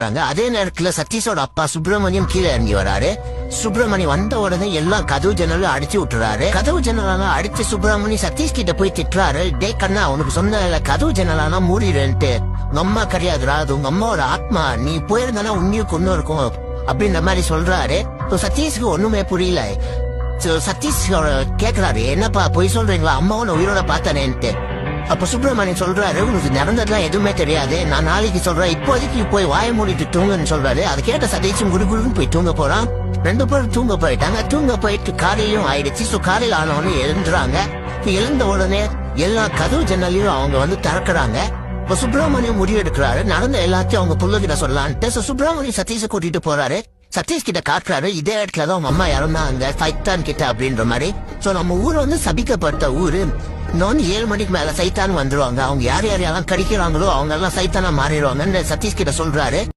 அதே நேரத்துல சதீஷோட அப்பா சுப்பிரமணியம் கீழே இறங்கி வராரு. சுப்பிரமணியம் வந்த உடனே எல்லாம் கதவு ஜன்னலும் அடிச்சு விட்டுறாரு. கதவு ஜன்னலான அடிச்சு சுப்பிரமணியம் சதீஷ் கிட்ட போய் திட்டுறாரு. டே கண்ணா உனக்கு சொன்ன கதவு ஜன்னலானா மூடிடுன்ட்டு உங்க அம்மா கிடையாதுரா அது உங்க அம்மாவோட ஆத்மா. நீ போயிருந்தானா உன்னையும் கொண்டு இருக்கும் அப்படின்ற மாதிரி சொல்றாரு. சதீஷ்க்கு ஒண்ணுமே புரியல. சதீஷ் கேக்குறாரு. என்னப்பா பொய் சொல்றீங்களா? அம்மாவும் உயிரோட பார்த்தானேன்ட்டு. அப்ப சுப்பிரமணியன் சொல்றாரு உனக்கு நடந்ததுலாம் எதுவுமே தெரியாது. நான் நாளைக்கு சொல்றேன். இப்போதைக்கு போய் வாய மூடிட்டு தூங்குன்னு சொல்றாரு. அதை கேட்ட சதீஷும் குடுகுடுன்னு போய் தூங்க போறான். ரெண்டு பேரும் தூங்க போயிட்டாங்க. தூங்க போயிட்டு காலையிலும் ஆயிடுச்சு. சோ காலையில் ஆனவொடனே எழுந்துறாங்க. எழுந்த உடனே எல்லா கதவு ஜன்னலையும் அவங்க வந்து திறக்கிறாங்க. இப்ப சுப்பிரமணியம் முடிவெடுக்கிறாரு. நடந்த எல்லாத்தையும் அவங்க புள்ளகிட்ட சொல்லலான்ட்டு. So சுப்பிரமணியம் சதீஷ கூட்டிட்டு போறாரு. சதீஷ் கிட்ட காட்டுறாரு இதே இடத்துல தான் அவங்க அம்மா இறந்தாங்க சைத்தான் கிட்ட அப்படின்ற மாதிரி. சோ நம்ம ஊர் வந்து சபிக்கப்பட்ட ஊரு. இன்னொன்னு ஏழு மணிக்கு மேல சைத்தான் வந்துருவாங்க. அவங்க யார் யார் யாரெல்லாம் கடிக்கிறாங்களோ அவங்க எல்லாம் சைத்தானா மாறிடுவாங்கன்னு சதீஷ் கிட்ட சொல்றாரு.